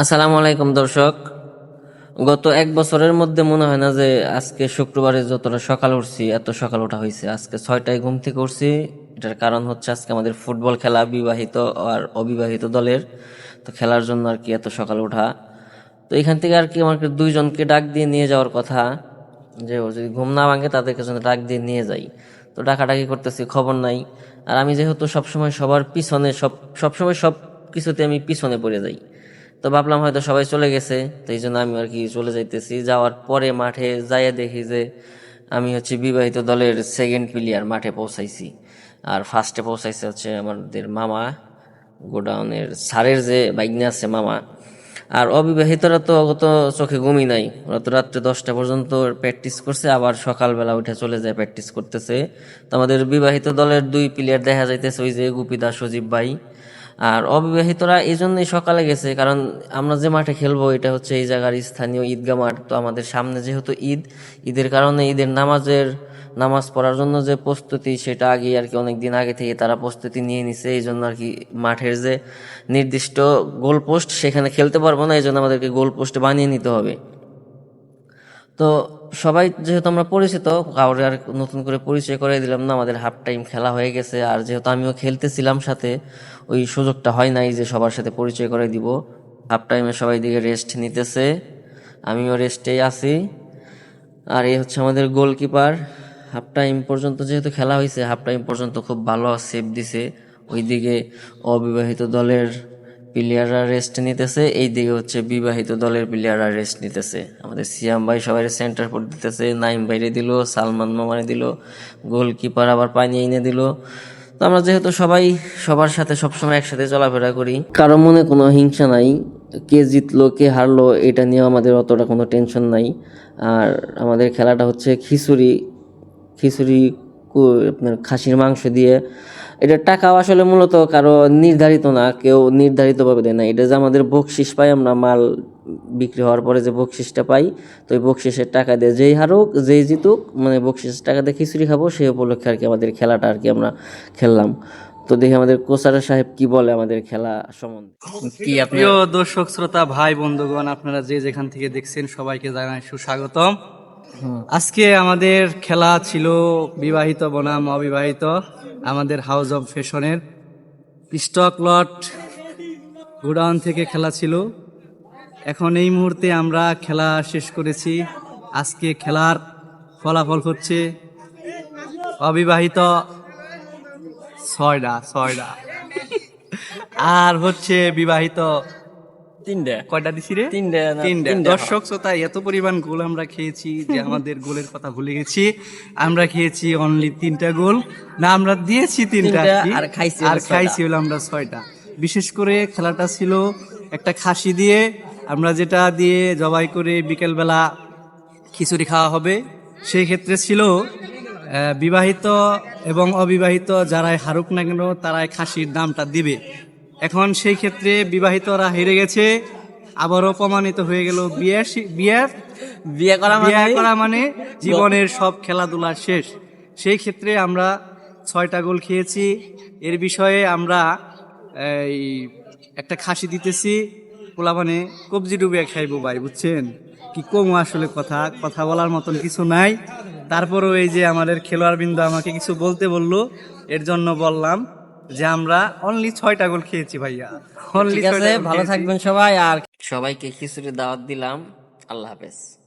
আসসালামু আলাইকুম, দর্শক। গত এক বছরের মধ্যে মনে হয় না যে আজকে শুক্রবারে যতটা সকাল উঠছি, এত সকাল ওঠা হয়েছে। আজকে ছয়টায় ঘুম থেকে উঠছি। এটার কারণ হচ্ছে আজকে আমাদের ফুটবল খেলা, বিবাহিত আর অবিবাহিত দলের। তো খেলার জন্য আর কি এত সকাল ওঠা। তো এখান থেকে আর কি আমাকে দুইজনকে ডাক দিয়ে নিয়ে যাওয়ার কথা। যে ও যদি ঘুম না ভাঙে, তাদেরকে যেন ডাক দিয়ে নিয়ে যাই। তো ডাকাডাকি করতেছি, খবর নাই। আর আমি যেহেতু সবসময় সবার পিছনে, সব, সবসময় সব কিছুতে আমি পিছনে পড়ে যাই। তো ভাবলাম হয়তো সবাই চলে গেছে, তো এই জন্য আমি আর কি চলে যাইতেছি। যাওয়ার পরে মাঠে যাইয়া দেখি যে আমি হচ্ছে বিবাহিত দলের সেকেন্ড প্লেয়ার মাঠে পৌঁছাইছি। আর ফার্স্টে পৌঁছাইছে হচ্ছে আমাদের মামা, গোডাউনের সারের যে বাইকনে আছে মামা। আর অবিবাহিতরা তো অগত চোখে ঘুমই নাই। ওরা তো রাত্রে দশটা পর্যন্ত প্র্যাকটিস করছে, আবার সকালবেলা উঠে চলে যায় প্র্যাকটিস করতেছে। তো আমাদের বিবাহিত দলের দুই প্লেয়ার দেখা যাইতেছে, ওই যে গুপিদা সজীব ভাই। আর অবিবাহিতরা এই জন্যই সকালে গেছে, কারণ আমরা যে মাঠে খেলব এটা হচ্ছে এই জায়গার স্থানীয় ঈদগা মাঠ। তো আমাদের সামনে যেহেতু ঈদ, ঈদের কারণে ঈদের নামাজের, নামাজ পড়ার জন্য যে প্রস্তুতি সেটা আগে আর কি অনেক দিন আগে থেকে তারা প্রস্তুতি নিয়ে নিছে, এই জন্য আর কি মাঠের যে নির্দিষ্ট গোল পোস্ট সেখানে খেলতে পারব না, এই জন্য আমাদেরকে গোল পোস্ট বানিয়ে নিতে হবে। তো সবাই যেহেতু আমরা পরিচিত, কাউরে আর নতুন করে পরিচয় করে দিলাম না, আমাদের হাফ টাইম খেলা হয়ে গেছে। আর যেহেতু আমিও খেলতেছিলাম সাথে, ওই সুযোগটা হয় নাই যে সবার সাথে পরিচয় করে দিব। হাফ টাইমে সবাই দিকে রেস্ট নিতেছে, আমিও রেস্টেই আছি। আর এই হচ্ছে আমাদের গোলকিপার হাফ টাইম পর্যন্ত যেহেতু খেলা হয়েছে হাফ টাইম পর্যন্ত খুব ভালো সেভ দিছে। ওইদিকে অবিবাহিত দলের প্লেয়াররা রেস্ট নিতেছে এই দিকে হচ্ছে বিবাহিত দলের প্লেয়াররা রেস্ট নিতেছে। আমাদের সিয়াম ভাই সবাই সেন্টার পর দিতেছে, নাইম বাইরে দিল, সালমান মামারে দিল গোলকিপার আবার পানি এনে দিল। তো আমরা যেহেতু সবাই সবার সাথে সবসময় একসাথে চলাফেরা করি, কারও মনে কোনো হিংসা নাই, কে জিতলো, কে হারলো, এটা নিয়ে আমাদের অতটা কোনো টেনশন নাই। আর আমাদের খেলাটা হচ্ছে খিচুড়ি খিচুড়ি আপনার খাসির মাংস দিয়ে এটা টাকাও আসলে মূলত কারও নির্ধারিত না কেউ নির্ধারিতভাবে দেয় না। এটা যে আমাদের বকশিস পাই আমরা মাল বিক্রি হওয়ার পরে যে বকশিসটা পাই তো ওই বকশিসের টাকা দিয়ে যেই হারুক যেই জিতুক মানে বকশিসের টাকা দিয়ে খিচুড়ি খাব সেই উপলক্ষে আর কি আমাদের খেলাটা আর কি আমরা খেললাম। তো দেখি আমাদের কোচার সাহেব কি বলে আমাদের খেলা সম্বন্ধে। কি আপনি প্রিয় দর্শক শ্রোতা ভাই বন্ধুগণ আপনারা যে যেখান থেকে দেখছেন সবাইকে জানাই সুস্বাগতম। আজকে আমাদের খেলা ছিল বিবাহিত বনাম অবিবাহিত, আমাদের হাউস অব ফ্যাশনের স্টক লট গোডাউন থেকে খেলা ছিল। এখন এই মুহূর্তে আমরা খেলা শেষ করেছি। আজকে খেলার ফলাফল হচ্ছে অবিবাহিত ছয়টা ছয়টা আর হচ্ছে বিবাহিত তিনটে। কয়টা দিছি রে? তিনটে তিনটা। তিনটে, দর্শক শ্রোতা এত পরিমাণ গোল আমরা খেয়েছি যে আমাদের গোলের কথা ভুলে গেছি। আমরা খেয়েছি অনলি তিনটা গোল। না আমরা দিয়েছি তিনটা আর খাইছি আর খাইছি হলো আমরা ছয়টা। বিশেষ করে খেলাটা ছিল একটা খাসি দিয়ে। আমরা যেটা দিয়ে জবাই করে বিকেলবেলা খিচুড়ি খাওয়া হবে সেই ক্ষেত্রে ছিল বিবাহিত এবং অবিবাহিত যারাই হারুক না কেন তারাই খাসির দামটা দিবে। এখন সেই ক্ষেত্রে বিবাহিতরা হেরে গেছে আবারও প্রমাণিত হয়ে গেল বিয়ের বিয়ের বিয়ে করা বিয়ে করা মানে জীবনের সব খেলাধুলা শেষ। সেই ক্ষেত্রে আমরা ছয়টা গোল খেয়েছি। এর বিষয়ে আমরা এই একটা খাসি দিতেছি। পোলা মানে কবজি ডুবিয়ে খাইবো ভাই বুঝছেন? কি কম আসলে কথা কথা বলার মতন কিছু নাই। তারপরেও এই যে আমাদের খেলোয়াড় বিন্দু আমাকে কিছু বলতে বলল এর জন্য বললাম। যে আমরা অনলি ছয়টা গোল খেয়েছি ভাইয়া। অনলি ভালো থাকবেন সবাই আর সবাইকে খিচুড়ি দাওয়াত দিলাম। আল্লাহ হাফেজ।